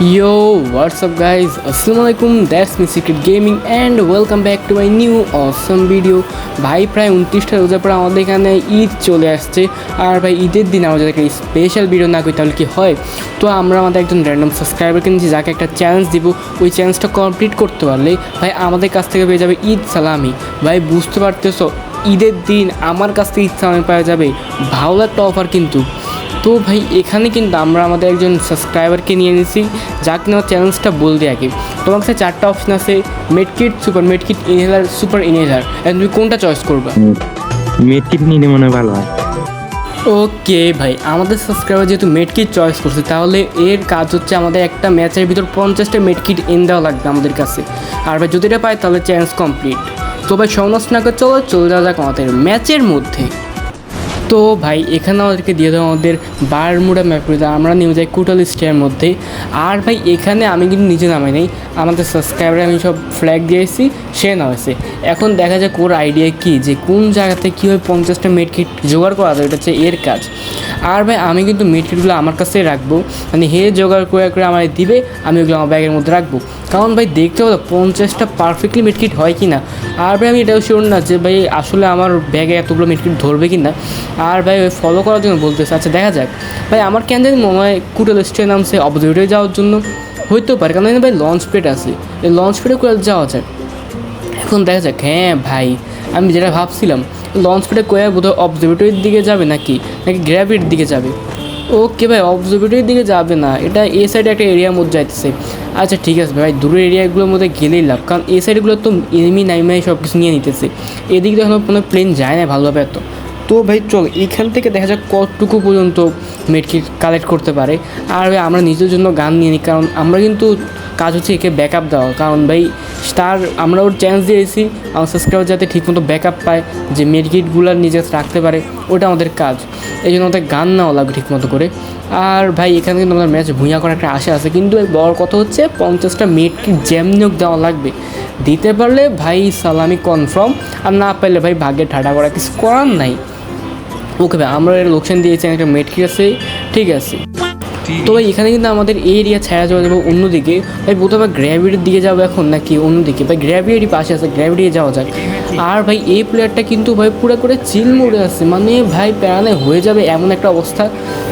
Yo, what's up guys? Assalamualaikum, that's me Secret Gaming and welcome back to my new awesome video. ভাই প্রায় উনত্রিশটা রোজার পর আমাদের এখানে ঈদ চলে আসছে। আর ভাই ঈদের দিন আমাদের একটা স্পেশাল ভিডিও না করি তাহলে কি হয়? তো আমরা আমাদের একজন র্যান্ডম সাবস্ক্রাইবার কিনেছি যাকে একটা চ্যালেঞ্জ দিব। ওই চ্যালেঞ্জটা কমপ্লিট করতে পারলে ভাই আমাদের কাছ থেকে পেয়ে যাবে ঈদ সালামি। ভাই বুঝতে পারতেছো ঈদের দিন আমার কাছ থেকে ঈদ সালামি পাওয়া যাবে। ভালো একটা অফার কিন্তু। তো ভাই এখানে কিন্তু আমরা আমাদের একজন সাবস্ক্রাইবারকে নিয়ে নিয়েছি যা কিনা চ্যালেঞ্জটা বলতে আগে। তোমার কাছে চারটা অপশন আছে medkit super medkit inhaler super inhaler তুমি কোনটা চয়েস করবে? মেডকিট নিলে মনে হয় ভালো হয়। ওকে ভাই আমাদের সাবস্ক্রাইবার যেহেতু মেডকিট চয়েস করছে তাহলে এর কাজ হচ্ছে আমাদের একটা ম্যাচের ভিতর পঞ্চাশটা মেডকিট এন দেওয়া লাগবে আমাদের কাছে। আর ভাই যদি এটা পাই তাহলে চ্যালেঞ্জ কমপ্লিট তো ভাই সমস্ত না করে চলো চলে যাওয়া যাক আমাদের ম্যাচের মধ্যে। তো ভাই, এখানে আমাদেরকে দিয়ে দেওয়া আমাদের বারমুড়া ম্যাপে আমরা নেমে যাই কুটাল স্টেয়ার মধ্যে। আর ভাই, এখানে আমি কিন্তু নিজে নামাই নাই। আমাদের সাবস্ক্রাইবার আমি সব ফ্ল্যাগ দিয়েছি সে নামাইছে। এখন দেখা যাক ওর আইডিয়া কি, যে কোন জায়গাতে কীভাবে পঞ্চাশটা মেডকিট জোগাড় করা যায়, এটা হচ্ছে এর কাজ। আর ভাই, আমি কিন্তু মেডকিটগুলো আমার কাছে রাখব। মানে হে জোগাড় করে করে আমার দিবে, আমি ওগুলো আমার ব্যাগের মধ্যে রাখব। কারণ ভাই, দেখতে হলো পঞ্চাশটা পারফেক্টলি মেডকিট হয় কি না আর ভাই, আমি এটাও শিওর না যে ভাই, আসলে আমার ব্যাগে এতগুলো মেডকিট ধরবে কি না আর ভাই, ওই ফলো করার জন্য বলতেছে। আচ্ছা দেখা যাক। ভাই, আমার কেন জানি মনে হয় কুটেল স্টে নামছে অবজারভেটরি যাওয়ার জন্য। হইতেও পারে কারণ ভাই লঞ্চ পেড আছে। এই লঞ্চ পেডে করে যাওয়া যায়। এখন দেখা যাক হ্যাঁ ভাই, আমি যেটা ভাবছিলাম লঞ্চ পেডে কয়ে বোধহয় অবজারভেটরির দিকে যাবে নাকি? নাকি গ্র্যাভিটির দিকে যাবে? ওকে ভাই অবজারভেটরির দিকে যাবে না। এটা এ সাইডে একটা এরিয়ার মধ্যে যাইতেছে। আচ্ছা ঠিক আছে ভাই, দূরের এরিয়াগুলোর মধ্যে গেলেই লাভ। কারণ এই সাইডগুলো তো এনিমি নাইমাই সব কিছু নিয়ে নিতেছে। এদিকে তো এখনও কোনো প্লেন যায় না ভালোভাবে এত। তো ভাই চল, এখান থেকে দেখা যাক কতটুকু পর্যন্ত মেডকিট কালেক্ট করতে পারে। আর ভাই, আমরা নিজের জন্য গান নিয়ে নিই, কারণ আমরা কিন্তু কাজ হচ্ছে একে ব্যাকআপ দেওয়া। কারণ ভাই, তার, আমরা ওর চ্যান্স দিয়েছি, আমার সাবস্ক্রাইবার যাতে ঠিকমতো ব্যাকআপ পায়, যে মেডকিটগুলো নিজে রাখতে পারে, ওটা আমাদের কাজ। এই জন্য আমাদের গান নেওয়া লাগবে ঠিকমতো করে। আর ভাই, এখানে কিন্তু আমাদের ম্যাচ ভুঁইয়া করার একটা আশা আছে, কিন্তু এর বড় কথা হচ্ছে পঞ্চাশটা মেডকিট জ্যাম নিয়োগ দেওয়া লাগবে। দিতে পারলে ভাই, সালামি কনফার্ম আর না পারলে ভাই, ভাগ্যে ঠাডা করা কিছু করার নাই। ওকে ভাই আমরা এর লোকসান দিয়েছি একটা মেটকি আছে ঠিক আছে। তো ভাই এখানে কিন্তু আমাদের এই এরিয়া ছাড়া যাওয়া যাবে অন্যদিকে ভাই বোধহয় গ্র্যাভিটির দিকে যাব এখন নাকি অন্যদিকে? ভাই গ্র্যাভিটি পাশে আছে গ্র্যাভিটি যাওয়া যায় আর ভাই এই প্লেয়ারটা কিন্তু ভাই পুরো করে চিল মোড়ে আছে। মানে ভাই প্যারানে হয়ে যাবে এমন একটা অবস্থা।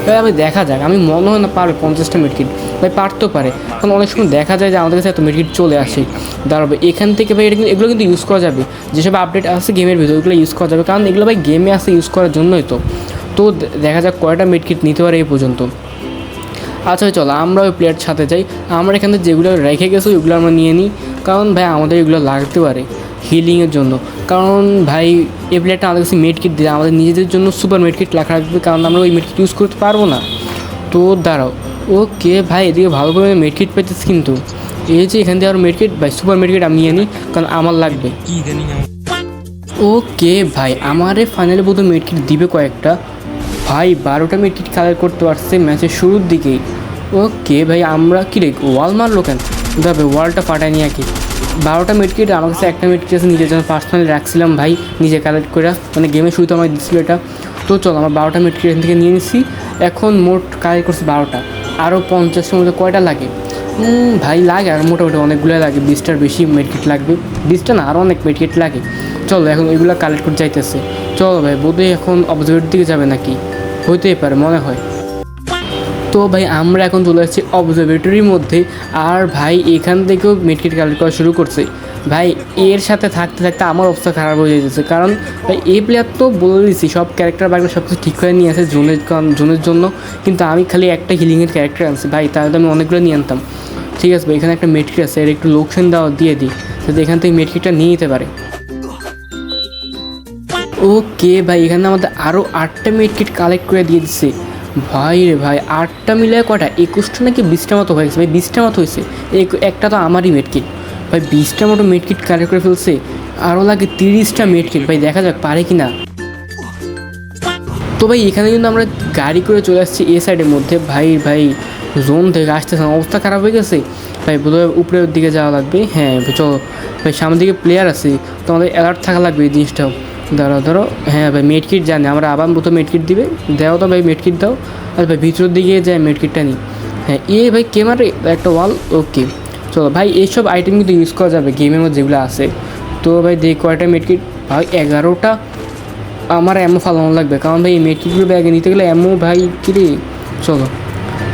ভাই আমি দেখা যাক আমি মনে হয় না পারবে পঞ্চাশটা মিটকিট ভাই পারতেও পারে। কারণ অনেক সময় দেখা যায় যে আমাদের কাছে এত মিটকিট চলে আসে। দাঁড়াবে এখান থেকে ভাই এটা কিন্তু এগুলো কিন্তু ইউজ করা যাবে। যেসব আপডেট আছে গেমের ভিতরে ওগুলো ইউজ করা যাবে। কারণ এগুলো ভাই গেমে আসে ইউজ করার জন্যই তো। তো দেখা যাক কয়টা মিটকিট নিতে পারে এই পর্যন্ত। আচ্ছা চলো আমরা ওই প্লেয়ার সাথে যাই। আমরা এখানে যেগুলো রেখে গেছি ওইগুলো আমরা নিয়ে নিই। কারণ ভাই আমাদের এগুলো লাগতে পারে হিলিংয়ের জন্য। কারণ ভাই এই প্লেয়ারটা আমাদের কাছে মেড কিট দিয়ে। আমাদের নিজেদের জন্য সুপার মেড কিট লেখা রাখবে কারণ আমরা ওই মেড কিট ইউজ করতে পারব না। তো দাঁড়াও ওকে ভাই এদিকে ভালো করে মেড কিট পেতেছি কিন্তু। এই যে এখান থেকে আর মেড কিট ভাই সুপার মেড কিট আমি নিয়ে নিই কারণ আমার লাগবে। ওকে ভাই আমারে ফাইনালে বোধহয় মেডকিট দিবে কয়েকটা। ভাই, বারোটা মেডকিট কালেক্ট করতে পারছে ম্যাচের শুরুর দিকেই। ওকে ভাই, আমরা কি রে ওয়াল মারলো কেন? ভাবে ওয়ালটা ফাটাই নিয়ে কি বারোটা মেডকিট আমার কাছে একটা মেডকিট আছে, নিজের জন্য পার্সোনালি রাখছিলাম ভাই, নিজে কালেক্ট করে। মানে গেমের শুরুতে আমার দিচ্ছিল এটা। তো চল, আমার বারোটা মেডকিট এখান থেকে নিয়ে নিচ্ছি এখন মোট কালেক্ট করছি বারোটা। আরও পঞ্চাশের মধ্যে কয়টা লাগে? ভাই, লাগে আর মোটামুটি অনেকগুলো লাগে। বিশটার বেশি মেডকিট লাগবে। বিশটা না আরও অনেক মেডকিট লাগে। চলো, এখন ওইগুলো কালেক্ট করতে যাইতেছে। চলো ভাই, বোধহয় এখন অবজারভের দিকে যাবে নাকি? হইতেই পারে, মনে হয়। তো ভাই, আমরা এখন চলে আসছি অবজারভেটরির মধ্যে। আর ভাই, এখান থেকেও মেডকিট কালেক্ট করা শুরু করছে। ভাই, এর সাথে থাকতে থাকতে আমার অবস্থা খারাপ হয়ে যেতেছে কারণ, ভাই, এই প্লেয়ার তো বলে দিচ্ছি সব ক্যারেক্টার বাগলে সব কিছু ঠিক করে নিয়ে আসে জোনের জোনের জন্য। কিন্তু আমি খালি একটা হিলিংয়ের ক্যারেক্টার আনছি। ভাই, তাহলে তো আমি অনেকগুলো নিয়ে আনতাম। ঠিক আছে ভাই, এখানে একটা মেটকিট আছে, এর একটু লোকসান দেওয়া দিয়ে দিই। যাতে এখান থেকে মেটকিটটা নিয়ে নিতে পারে। ওকে ভাই, এখানে আমাদের আরও আটটা মেডকিট কালেক্ট করে দিয়ে দিচ্ছে ভাই রে ভাই, আটটা মিলে কটা একুশটা নাকি বিশটা মতো হয়ে গেছে। ভাই বিশটা মতো হয়েছে। এক- একটা তো আমারই মেডকিট ভাই বিশটা মতো মেডকিট কালেক্ট করে ফেলছে। আরও লাগে তিরিশটা মেডকিট ভাই, দেখা যাক, পারে কি না তো ভাই, এখানে কিন্তু আমরা গাড়ি করে চলে আসছি এ সাইডের মধ্যে। ভাই ভাই জোন থেকে আসতেছে, অবস্থা খারাপ হয়ে গেছে। ভাই, বোধহয় উপরের দিকে যাওয়া লাগবে। হ্যাঁ চলো। ভাই, সামনের দিকে প্লেয়ার আছে। তো আমাদের অ্যালার্ট থাকা লাগবে এই জিনিসটাও। দাঁড়াও দাঁড়াও হ্যাঁ ভাই মেড কিট জানে, আমরা আবার মতো মেড কিট দিবে, দাও তো ভাই মেড কিট দাও, আর ভাই, ভিতরের দিকে যায় মেড কিটটা নিই। হ্যাঁ এ ভাই ক্যামেরা একটা ওয়াল ওকে চলো ভাই, এইসব আইটেম কিন্তু ইউজ করা যাবে গেমের মধ্যে যেগুলো আছে। তো ভাই, দেখ, কয়টা মেড কিট ভাই, এগারোটা। আমার এমও ফালানো লাগবে, কারণ ভাই, এই মেড কিটগুলো ব্যাগে নিতে গেলে এমও ভাই কিরে চলো।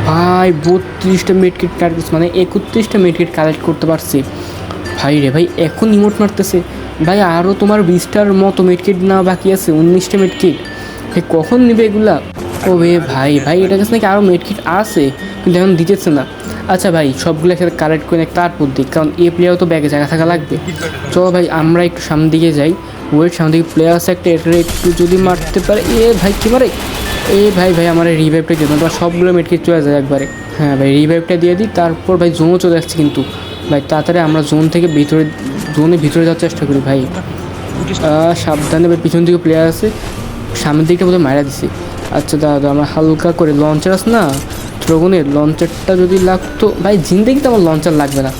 ভাই, বত্রিশটা মেড কিট কালেক্ট মানে একত্রিশটা মেড কিট কালেক্ট করতে পারছি। ভাই রে ভাই, এখন ইমোট মারতেছে। ভাই আরও তোমার বিশটার মতো মেডকিট না বাকি আছে, উনিশটা মেডকিট ভাই, কখন নেবে এগুলা? ও বে ভাই ভাই এটা কাছে নাকি আরও মেডকিট আছে, কিন্তু এখন দিতেছে না। আচ্ছা ভাই, সবগুলো একসাথে কালেক্ট করে তারপর দিক কারণ এ প্লেয়ারও তো ব্যাগে জায়গা থাকা লাগবে। চলো ভাই, আমরা একটু সামনের দিকে যাই। ওয়েট সামনে দিকে প্লেয়ার আছে একটা এটা একটু যদি মারতে পারে। এ ভাই, কী মারে? এ ভাই ভাই, আমার রিভাইভটা দিয়ে তোমার সবগুলো মেডকিট চলে যায় একবারে। হ্যাঁ ভাই রিভাইভটা দিয়ে দিই, তারপর ভাই জোনও চলে আসছে কিন্তু। ভাই, তাড়াতাড়ি আমরা জোন থেকে ভিতরে জোনের ভিতরে যাওয়ার চেষ্টা করি ভাই। সাবধানে ভাই, পিছন দিকে প্লেয়ার আছে। সামনের দিকটা বোধহয় মারা দিছি। আচ্ছা দাদা আমরা হালকা করে লঞ্চার আছে না? ড্রাগনের লঞ্চারটা যদি লাগতো, ভাই জিন্দেগিতে আমার লঞ্চার লাগবে না।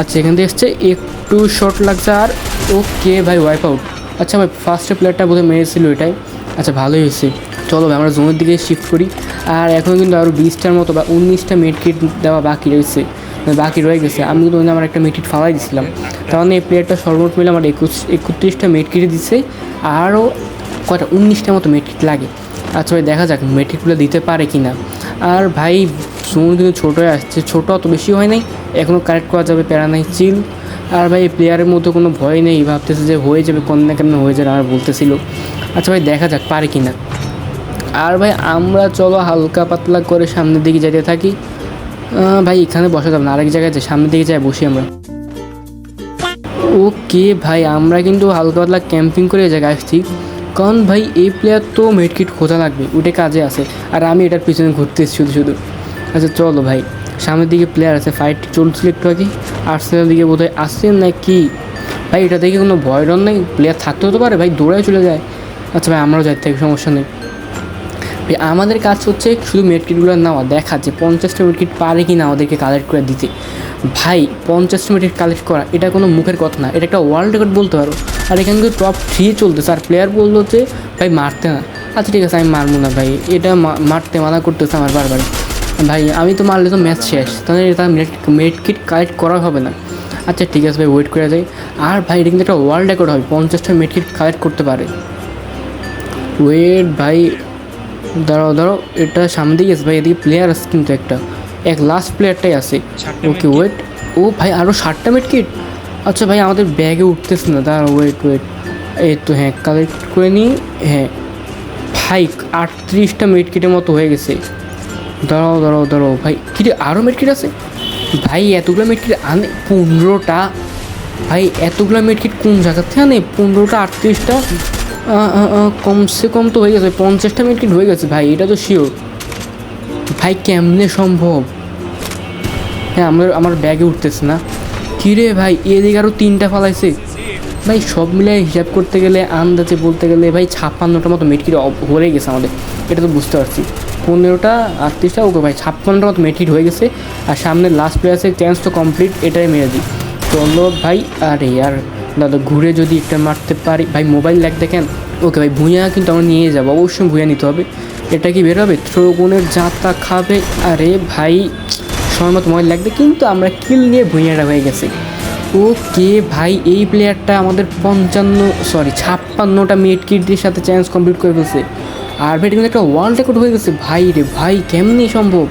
আচ্ছা এখান থেকে এসছে, একটু শর্ট লাগছে আর ওকে ভাই ওয়াইপ আউট আচ্ছা ভাই ফার্স্টে প্লেয়ারটা বোধহয় মেরেছিল এটাই। আচ্ছা ভালোই হয়েছে। চলো ভাই, আমরা জোনের দিকে শিফট করি। আর এখনও কিন্তু আরও বিশটার মতো বা উনিশটা মেড কিট দেওয়া বাকি রয়েছে। বাকি রয়ে গেছে। আমি কিন্তু আমার একটা মেড কিট ফালাই দিছিলাম। মানে এই প্লেয়ারটা সর্বমোট মিলে আমার একুশ, একত্রিশটা মেড কিট দিচ্ছে আরও কয়টা? উনিশটা মতো মেড কিট লাগে। আচ্ছা ভাই, দেখা যাক মেটকিটগুলো দিতে পারে কি না আর ভাই জোন কিন্তু ছোটো হয়ে আসছে। ছোটো অত বেশি হয় নাই। এখনও কারেক্ট করা যাবে প্যারা নাই চিল আর ভাই, এই প্লেয়ারের মধ্যে কোনো ভয় নেই। ভাবতেছে যে হয়ে যাবে কোন না কেন হয়ে যাবে, আর বলতেছিল। আচ্ছা ভাই, দেখা যাক, পারে কি না আর ভাই, আমরা চলো হালকা পাতলা করে সামনের দিকে যেতে থাকি। ভাই, এখানে বসা যাবে না। আরেক জায়গায় যাই, সামনের দিকে যাই, বসি আমরা। ওকে ভাই, আমরা কিন্তু হালকা পাতলা ক্যাম্পিং করে এই জায়গায় আসছি। কারণ ভাই, এই প্লেয়ার তো মেডকিট খোঁজা লাগবে ওটা কাজে আছে। আর আমি এটার পিছনে ঘুরতে এসেছি শুধু শুধু। আচ্ছা চলো ভাই, সামনের দিকে প্লেয়ার আছে ফাইট চলছিল একটু আগে। আর্সেনাল দিকে বোধ হয় আসছে না কি? ভাই, এটা দেখে কোনো ভয় ডর নেই? প্লেয়ার থাকতে হতে পারে, ভাই, দৌড়ায় চলে যায়। আচ্ছা ভাই, আমরাও যাই থাকি সমস্যা নেই। ভাই আমাদের কাজ হচ্ছে শুধু মেডকিটগুলো নেওয়া দেখা যে পঞ্চাশটা মেডকিট পারে কি না আমাদেরকে কালেক্ট করে দিতে। ভাই, পঞ্চাশটা মেডকিট কালেক্ট করা, এটা কোনো মুখের কথা না, এটা একটা ওয়ার্ল্ড রেকর্ড বলতে পারো। আর এখানে কিন্তু টপ থ্রি চলতেছে, আর প্লেয়ার বলল যে, ভাই, মারতে না। আচ্ছা ঠিক আছে, আমি মারবো না, ভাই, এটা মারতে মানা করতেছে আমার বারবার। ভাই, আমি তো মারলে তো ম্যাচ শেষ, তাহলে এটা মেডকিট কালেক্ট করা হবে না। আচ্ছা ঠিক আছে, ভাই ওয়েট করে যাই আর ভাই, এটা কিন্তু একটা ওয়ার্ল্ড রেকর্ড হবে, পঞ্চাশটা মেডকিট কালেক্ট করতে পারে। ওয়েট ভাই দাঁড়াও দাঁড়াও এটা সামনে দিকে ভাই এদিকে প্লেয়ার আছে কিন্তু একটা। এক লাস্ট প্লেয়ারটাই আছে। ওকে ওয়েট ও ভাই আরও ষাটটা মিট কিট আচ্ছা ভাই আমাদের ব্যাগে উঠতেছে না। দাঁড়াও ওয়েট ওয়েট এই তো হ্যাঁ কালেক্ট করে নিই। হ্যাঁ ভাই আটত্রিশটা মিট কিটের মতো হয়ে গেছে। দাঁড়াও দাঁড়াও দাঁড়াও ভাই। কিরে আরও মেডকিট আছে? ভাই এতগুলো মেডকিট আনে পনেরোটা। ভাই এতগুলো মেডকিট কোন জায়গা থেকে আনে? পনেরোটা আটত্রিশটা? কমসে কম তো হয়ে গেছে, পঞ্চাশটা মেডকিট হয়ে গেছে ভাই, এটা তো শিওর ভাই, কেমনে সম্ভব? হ্যাঁ আমার আমার ব্যাগে উঠতেছে না। কিরে ভাই, এদিকে আরও তিনটা ফালাইছে। ভাই, সব মিলে হিসাব করতে গেলে, আন্দাজে বলতে গেলে, ভাই ছাপ্পান্নটা মতো মেটকিট হয়ে গেছে আমাদের। এটা তো বুঝতে পারছি। পনেরোটা, আটত্রিশটা, ওকে ভাই ছাপ্পান্নটা মতো মেটকিট হয়ে গেছে। আর সামনে লাস্ট প্লেয়ার্সের চ্যান্স তো কমপ্লিট এটাই মেরে দিই। চলো ভাই, আরে, আর দাদা, ঘুরে যদি একটা মারতে পারি। ভাই মোবাইল ল্যাগ দেখেন। ওকে ভাই, ভুঁইয়া কিন্তু আমরা নিয়ে যাব। অবশ্যই ভুঁইয়া নিতে হবে। এটা কি বের হবে? থ্রোগুনের জাতা খাবে। আরে ভাই, সময় মতো মোবাইল লাগবে কিন্তু আমরা কিল নিয়ে ভুঁইয়াটা হয়ে গেছে। ওকে ভাই, এই প্লেয়ারটা আমাদের পঞ্চান্ন সরি ছাপ্পান্নটা মিড কিটদের সাথে চ্যালেঞ্জ কমপ্লিট করে ফেলছে। আর ভাই কিন্তু একটা ওয়ার্ল্ড রেকর্ড হয়ে গেছে। ভাই রে ভাই, কেমনি সম্ভব?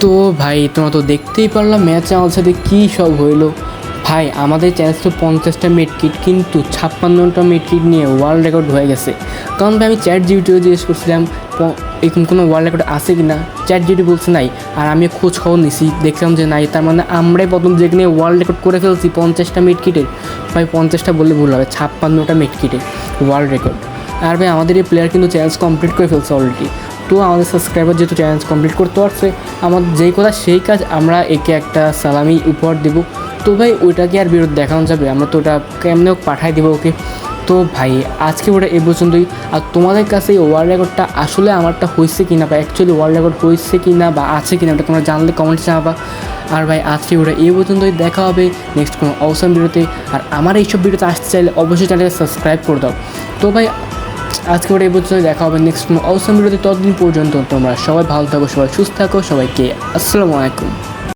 তো ভাই, তোমরা তো দেখতেই পারলাম ম্যাচে আমার সাথে কী সব হইল। ভাই, আমাদের চ্যালেঞ্জ তো পঞ্চাশটা মিড কিট কিন্তু ছাপ্পান্নটা মিড কিট নিয়ে ওয়ার্ল্ড রেকর্ড হয়ে গেছে। কারণ ভাই, আমি চ্যাট জিবিটিও জিজ্ঞেস করছিলাম এরকম কোনো ওয়ার্ল্ড রেকর্ড আছে কি না চ্যাট জিবি বলছে, নাই। আর আমি খোঁজ খবর নিছি, দেখলাম যে নাই। তার মানে আমরাই প্রথম যেখানে ওয়ার্ল্ড রেকর্ড করে ফেলছি পঞ্চাশটা মিড কিটের ভাই, পঞ্চাশটা বললে ভুল হবে, ছাপ্পান্নটা মিড কিটের ওয়ার্ল্ড রেকর্ড আর ভাই, আমাদের এই প্লেয়ার কিন্তু চ্যালেঞ্জ কমপ্লিট করে ফেলছে অলরেডি তো আমাদের সাবস্ক্রাইবার যেহেতু চ্যালেঞ্জ কমপ্লিট করতে পারছে, আমার যেই কথা, সেই কাজ আমরা একে একটা সালামি উপহার দেবো। তো ভাই ওইটাকে আর বিরোধ দেখানো যাবে? আমরা তো ওটা কেমনে পাঠাই দেবো ওকে। তো ভাই, আজকে ওটা এ পর্যন্তই। আর তোমাদের কাছে এই ওয়ার্ল্ড রেকর্ডটা আসলে আমারটা হয়েছে কি না বা অ্যাকচুয়ালি ওয়ার্ল্ড রেকর্ড হয়েছে কি না বা আছে কি না ওটা তোমরা জানলে কমেন্টে জানাবা। আর ভাই, আজকে ওটা এই পর্যন্তই, দেখা হবে নেক্সট কোনো অবসান ভিডিওতে আর আমার এইসব ভিডিওতে আসতে চাইলে অবশ্যই চ্যানেলটা সাবস্ক্রাইব করে দাও। তো ভাই, আজকে ওটা এই পর্যন্ত দেখা হবে নেক্সট কোনো অবসান ভিডিওতে ততদিন পর্যন্ত তোমরা সবাই ভালো থাকো, সবাই সুস্থ থাকো, সবাইকে আসসালামু আলাইকুম।